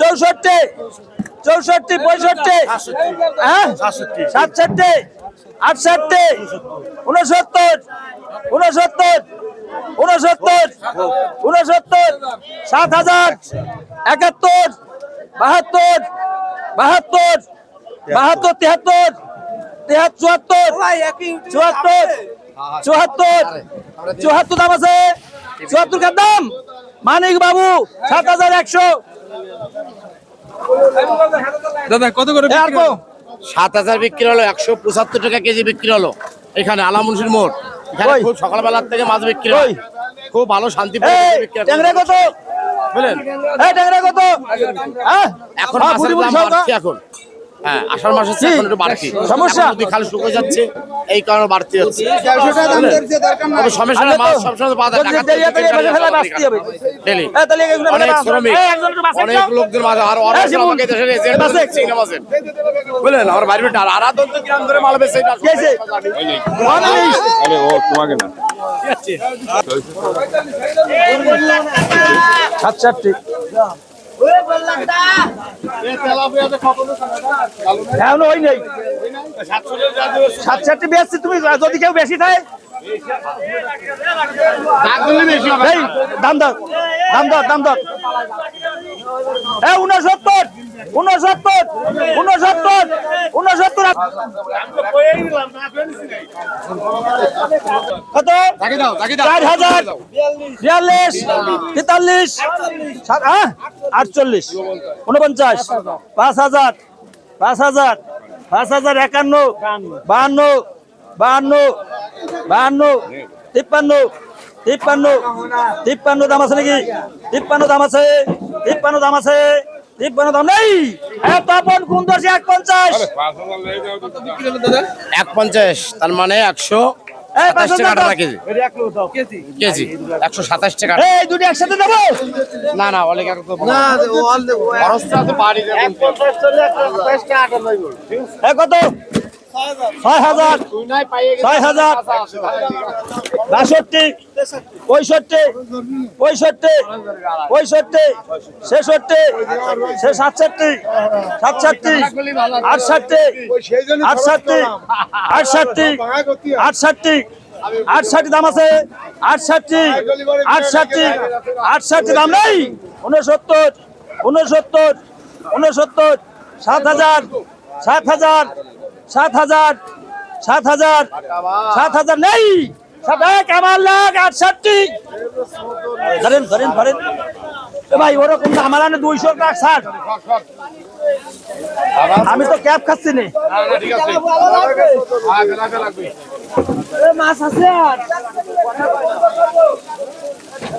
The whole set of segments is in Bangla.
চৌষট্টি চৌষট্টি, পঁয়ষট্টি হ্যাঁ? সাতষট্টি, আটষট্টি উনসত্তর উনসত্তর উনসত্তর উনসত্তর সাত হাজার, একাত্তর, বাহাত্তর বাহাত্তর বাহাত্তর তিয়াত্তর চুয়াত্তর চুয়াত্তর চুয়াত্তর চুয়াত্তর দাম আছে? চুয়াত্তর দাম? মানিক বাবু, সাত হাজার একশো। দাদা কত করে বিক্রি সাত হাজার বিক্রি হলো একশো পঁচাত্তর টাকা কেজি বিক্রি হলো। এখানে আলামুন্সির মোড়। এখানে। খুব সকালবেলার থেকে মাছ বিক্রি হয়। খুব ভালো শান্তি কত? বুঝলেন হ্যাঁ এখন এখন। হ্যাঁ আষাঢ় মাসের চেয়ে এখন একটু বাড়তি। সমস্যা? নদী খাল শুকিয়ে যাচ্ছে এই কারণে বাড়তি হচ্ছে। তবে সমস্যা না, মাছ সবসময় পাওয়া যায় হয়। ডেলি অনেক শ্রমিক। বাঁচান অনেক লোকদের মাঝে আর ওরা এই আমাকে দেশের এজেন্ট এই বাঁচে। চিংড়ি বুঝলেন আমার বাড়ির বেটা আর আধা দন্ত গ্রাম ধরে মাল বেচে কি হয়েছে? উনত্রিশ। আরে ও তোমাকে না। সাতষট্টি এখনও ওই নেই। সাতষট্টি বেশি তুমি যদি কেউ বেশি থাকে এই দাম দর দাম দর দাম দর। এ উনসত্তর উনসত্তর উনসত্তর উনসত্তর কত চার হাজার বিয়াল্লিশ তেতাল্লিশ হ্যাঁ? আটচল্লিশ উনপঞ্চাশ পাঁচ হাজার পাঁচ হাজার পাঁচ হাজার একান্ন বাহান্ন বাহান্ন বাহান্ন তিপ্পান্ন তিপ্পান্ন তিপ্পান্ন দাম আছে নাকি তিপ্পান্ন দাম আছে তিপ্পান্ন দাম আছে তিপ্পান্ন দাম নেই! হ্যাঁ তপন কোন এক পঞ্চাশ বিক্রি হলো দাদা? এক পঞ্চাশ তার মানে একশো একশো সাতাশ টাকা এই দুটি একসাথে দেবো। না না অনেক খরচটা তো বাড়ি কত? ছয় হাজার। ছয় হাজার। বাষট্টি। পঁয়ষট্টি। পঁয়ষট্টি। পঁয়ষট্টি। ছেষট্টি। সাতষট্টি। সাতষট্টি। আটষট্টি। আটষট্টি। আটষট্টি। আটষট্টি। আটষট্টি দাম আছে। আটষট্টি। আটষট্টি। আটষট্টি দাম নেই। উনসত্তর উনসত্তর উনসত্তর সাত হাজার। সাত হাজার। সাত হাজার সাত হাজার সাত হাজার নেই। সাত এক আমার লাখ আটষট্টি। ধরেন ধরেন ধরেন। এ ভাই ওরকম না আমার আনে দুইশো টাকা ষাট। আমি তো ক্যাব খাচ্ছি নে। মাছ আছে আর।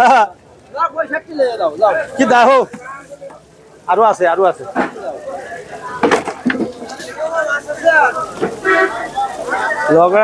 হ্যাঁ। কি দেখো আরও আছে আরও আছে লগড়ার